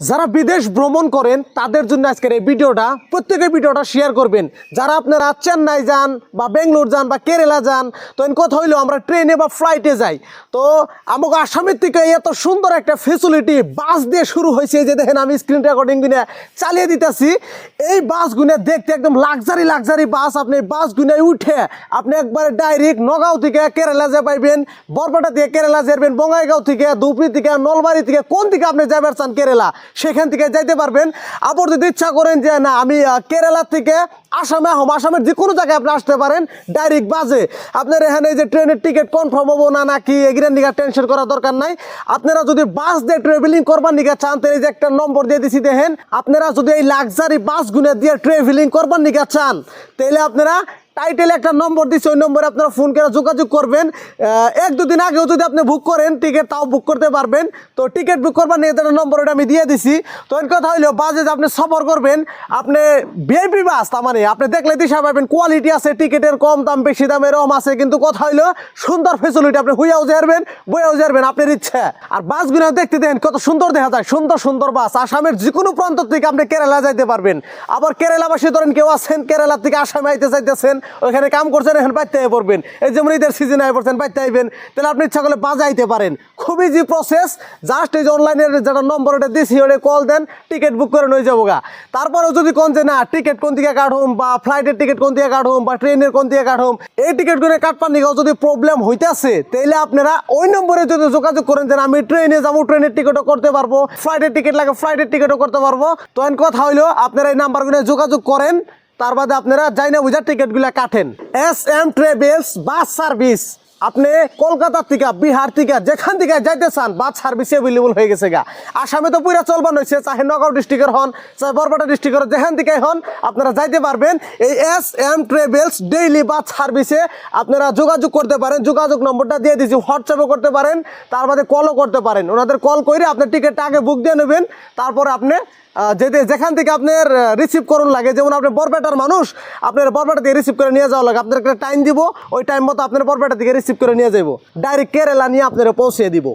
যারা বিদেশ ভ্রমণ করেন, তাদের জন্য আজকের এই ভিডিওটা, প্রত্যেকের ভিডিওটা শেয়ার করবেন। যারা আপনারা চেন্নাই যান বা বেঙ্গলোর যান বা কেরালা যান, তো এন কথা হইল আমরা ট্রেনে বা ফ্লাইটে যাই। তো আমাকে আসামের থেকে এত সুন্দর একটা ফেসিলিটি বাস দিয়ে শুরু হয়েছে যে দেখেন আমি স্ক্রিন রেকর্ডিং গুনে চালিয়ে দিতেছি। এই বাসগুলো দেখতে একদম লাক্সারি লাক্সারি বাস আপনি এই বাসগুলো উঠে আপনি একবারে ডাইরেক্ট নগাঁও থেকে কেরালা যে পাইবেন, বরপাটা থেকে কেরালা যাবেন বঙ্গাইগাঁও থেকে ধুবড়ি থেকে নলবাড়ি থেকে কোন দিকে আপনি যাবেন চান কেরালা? সেখান থেকে যাইতে পারবেন। আবার যদি ইচ্ছা করেন যে, না, আমি কেরালা থেকে আসামে হম আসামের যে কোনো জায়গায় আপনি আসতে পারেন ডাইরেক্ট বাসে। আপনার এখানে যে ট্রেনের টিকিট কনফার্ম হব না নাকি এগুলোর নিকা টেনশন করার দরকার নাই। আপনারা যদি বাস দিয়ে ট্রাভেলিং করবার নিকা চান এই যে একটা নম্বর দিয়ে দিছি দেখেন, আপনারা যদি এই লাক্সারি বাসগুলো দিয়ে ট্রাভেলিং করবার নিকা চান, তাহলে আপনারা টাইটেলে একটা নম্বর দিচ্ছে ওই নম্বরে আপনারা ফোন করে যোগাযোগ করবেন। এক দুদিন আগেও যদি আপনি বুক করেন টিকিট তাও বুক করতে পারবেন। তো টিকিট বুক করবার নিয়ে একটা নম্বর ওটা আমি দিয়ে দিছি। তো এর কথা হইল বাসে যে আপনি সফর করবেন, আপনি ভিআইপি বাস, তার মানে আপনি দেখলে দিশা পাবেন কোয়ালিটি আছে টিকিটের কম দাম, বেশি দাম এরকম আছে, কিন্তু কথা হইল, সুন্দর ফেসিলিটি আপনি হুইয়াও যাবেন বইয়াও যাবেন আপনার ইচ্ছা। আর বাসগুলো দেখতে দেন, কত সুন্দর দেখা যায়, সুন্দর সুন্দর বাস। আসামের যে কোনো প্রান্ত থেকে আপনি কেরালা যাইতে পারবেন। আবার কেরালাবাসী ধরেন কেউ আছেন কেরালা থেকে আসামে আইতে চাইতেছেন ওইখানে কাম করছেন, এখন পাইতে পড়বেন। এই যেমন ঈদের সিজন আই পড়ছেন, বাইতে আইবেন। তাহলে আপনি ইচ্ছা করলে বাজাইতে পারেন। খুবই যে প্রসেস জাস্ট এই যে অনলাইনের যেটা নম্বর ওটা দিছি, ওটা কল দেন টিকিট বুক করে নিয়ে যাব গা। তারপরেও যদি কোন যে, না টিকিট কোন দিকে কাটুম বা ফ্লাইটের টিকিট কোন দিকে কাটুম বা ট্রেনের কোন দিকে কাটুম এই টিকিট টিকিটগুলো কাটবার নিকেও যদি প্রবলেম হইতেছে তাহলে আপনারা ওই নম্বরে যদি যোগাযোগ করেন যে, আমি ট্রেনে যাব ট্রেনের টিকিটও করতে পারব। ফ্লাইটের টিকিট লাগে ফ্লাইটের টিকিটও করতে পারব। তো কথা হইল, আপনারা এই নাম্বারগুলো যোগাযোগ করেন। তার বাদে আপনারা যাই না বুঝার টিকিটগুলো কাটেন। S M travels bus service আপনি কলকাতা থেকে, বিহার থেকে, যেখান থেকে যাইতে চান, বাস সার্ভিস অ্যাভেলেবল হয়ে গেছে গা। আসামে তো পুরা চলবান হয়েছে চাহে নগাঁও ডিস্ট্রিক্টের হন চাহে বরপাটা ডিস্ট্রিক্টের যেখান থেকে হন, আপনারা যাইতে পারবেন। এই S M travels daily bus সার্ভিসে আপনারা যোগাযোগ করতে পারেন। যোগাযোগ নম্বরটা দিয়ে দিয়েছি হোয়াটসঅ্যাপও করতে পারেন, তার বাদে কলও করতে পারেন। ওনাদের কল করে আপনার টিকিটটা আগে বুক দিয়ে নেবেন, তারপরে আপনি যেতে যেখান থেকে আপনার রিসিভ করুন লাগে। যেমন আপনি বরপেটার মানুষ, আপনার বরপেটা থেকে রিসিভ করে নিয়ে যাওয়া লাগে। আপনার একটা টাইম দিব, ওই টাইম মতো আপনার বরপেটা থেকে রিসিভ করে নিয়ে যাব ডাইরেক্ট কেরালা নিয়ে আপনারা পৌঁছে দিব।